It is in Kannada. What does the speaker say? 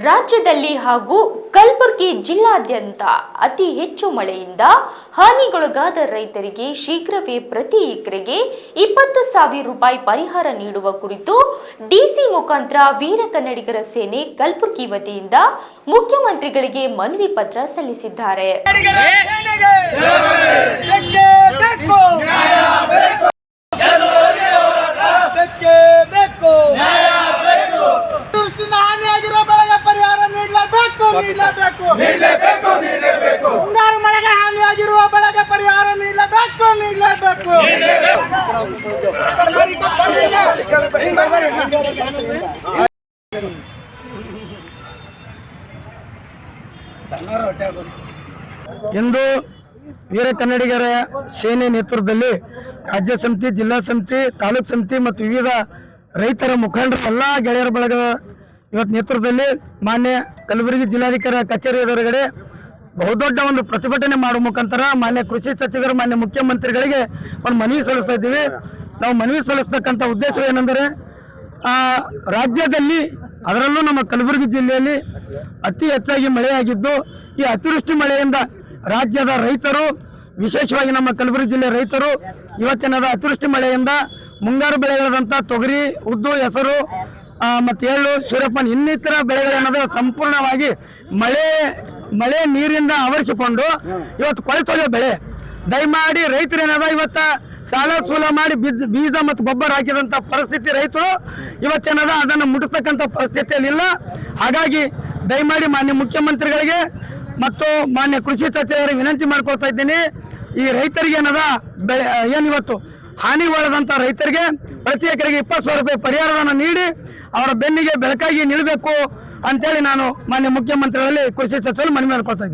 ರಾಜ್ಯದಲ್ಲಿ ಹಾಗೂ ಕಲಬುರಗಿ ಜಿಲ್ಲಾದ್ಯಂತ ಅತಿ ಹೆಚ್ಚು ಮಳೆಯಿಂದ ಹಾನಿಗೊಳಗಾದ ರೈತರಿಗೆ ಶೀಘ್ರವೇ ಪ್ರತಿ ಎಕರೆಗೆ ಇಪ್ಪತ್ತು ಸಾವಿರ ರೂಪಾಯಿ ಪರಿಹಾರ ನೀಡುವ ಕುರಿತು ಡಿಸಿ ಮುಖಾಂತರ ವೀರ ಕನ್ನಡಿಗರ ಸೇನೆ ಕಲಬುರಗಿ ವತಿಯಿಂದ ಮುಖ್ಯಮಂತ್ರಿಗಳಿಗೆ ಮನವಿ ಪತ್ರ ಸಲ್ಲಿಸಿದ್ದಾರೆ. ನೀಡಲೇಬೇಕು. ನೀಡಲೇಬೇಕು ನೀಡಲೇಬೇಕು. ನೀಡಲೇಬೇಕು ಮುಂಗಾರು ಮಳೆಗೆ ಹಾನಿಯಾಗಿರುವ ಬೆಳೆಗೆ ಪರಿಹಾರ ನೀಡಲೇಬೇಕು ನೀಡಲೇಬೇಕು. ಇಂದು ವೀರ ಕನ್ನಡಿಗರ ಸೇನೆ ನೇತೃತ್ವದಲ್ಲಿ ರಾಜ್ಯ ಸಮಿತಿ ಜಿಲ್ಲಾ ಸಮಿತಿ ತಾಲೂಕ್ ಸಮಿತಿ ಮತ್ತು ವಿವಿಧ ರೈತರ ಮುಖಂಡರು ಎಲ್ಲ ಗೆಳೆಯರ ಬಳಗ ಇವತ್ತು ನೇತೃತ್ವದಲ್ಲಿ ಮಾನ್ಯ ಕಲಬುರಗಿ ಜಿಲ್ಲಾಧಿಕಾರಿ ಕಚೇರಿ ಎದುರುಗಡೆ ಬಹುದೊಡ್ಡ ಒಂದು ಪ್ರತಿಭಟನೆ ಮಾಡುವ ಮುಖಾಂತರ ಮಾನ್ಯ ಕೃಷಿ ಸಚಿವರು ಮಾನ್ಯ ಮುಖ್ಯಮಂತ್ರಿಗಳಿಗೆ ಒಂದು ಮನವಿ ಸಲ್ಲಿಸ್ತಾ ಇದ್ದೀವಿ. ನಾವು ಮನವಿ ಸಲ್ಲಿಸ್ತಕ್ಕಂಥ ಉದ್ದೇಶ ಏನೆಂದರೆ ಆ, ರಾಜ್ಯದಲ್ಲಿ ಅದರಲ್ಲೂ ನಮ್ಮ ಕಲಬುರಗಿ ಜಿಲ್ಲೆಯಲ್ಲಿ ಅತಿ ಹೆಚ್ಚಾಗಿ ಮಳೆಯಾಗಿದ್ದು ಈ ಅತಿವೃಷ್ಟಿ ಮಳೆಯಿಂದ ರಾಜ್ಯದ ರೈತರು ವಿಶೇಷವಾಗಿ ನಮ್ಮ ಕಲಬುರಗಿ ಜಿಲ್ಲೆ ರೈತರು ಇವತ್ತಿನದ ಅತಿವೃಷ್ಟಿ ಮಳೆಯಿಂದ ಮುಂಗಾರು ಬೆಳೆಗಳಾದಂಥ ತೊಗರಿ ಉದ್ದು ಹೆಸರು ಮತ್ತು ಎಳ್ಳು ಸೂರ್ಯಪಾನ ಇನ್ನಿತರ ಬೆಳೆಗಳೇನದ ಸಂಪೂರ್ಣವಾಗಿ ಮಳೆ ಮಳೆ ನೀರಿಂದ ಆವರಿಸಿಕೊಂಡು ಇವತ್ತು ಕೊಳೆತೋಗೋ ಬೆಳೆ. ದಯಮಾಡಿ ರೈತರು ಏನದ ಇವತ್ತ ಸಾಲ ಸೂಲ ಮಾಡಿ ಬೀಜ ಬೀಜ ಮತ್ತು ಗೊಬ್ಬರ ಹಾಕಿದಂಥ ಪರಿಸ್ಥಿತಿ ರೈತರು ಇವತ್ತೇನದ ಅದನ್ನು ಮುಟ್ಟಿಸ್ತಕ್ಕಂಥ ಪರಿಸ್ಥಿತಿಯಲ್ಲಿ ಇಲ್ಲ. ಹಾಗಾಗಿ ದಯಮಾಡಿ ಮಾನ್ಯ ಮುಖ್ಯಮಂತ್ರಿಗಳಿಗೆ ಮತ್ತು ಮಾನ್ಯ ಕೃಷಿ ಸಚಿವರಿಗೆ ವಿನಂತಿ ಮಾಡ್ಕೊಳ್ತಾ ಇದ್ದೀನಿ. ಈ ರೈತರಿಗೆ ಏನದ ಬೆಳೆ ಏನಿವತ್ತು ಹಾನಿ ಒಳದಂಥ ರೈತರಿಗೆ ಪ್ರತಿ ಎಕರೆಗೆ ಇಪ್ಪತ್ತು ಸಾವಿರ ರೂಪಾಯಿ ಪರಿಹಾರವನ್ನು ನೀಡಿ ಅವರ ಬೆನ್ನಿಗೆ ಬೆಳಕಾಗಿ ನಿಲ್ಲಬೇಕು ಅಂತೇಳಿ ನಾನು ಮಾನ್ಯ ಮುಖ್ಯಮಂತ್ರಿಗಳಲ್ಲಿ ಕೃಷಿ ಸಚಿವರು ಮನವಿ ಮಾಡ್ಕೊಳ್ತಾ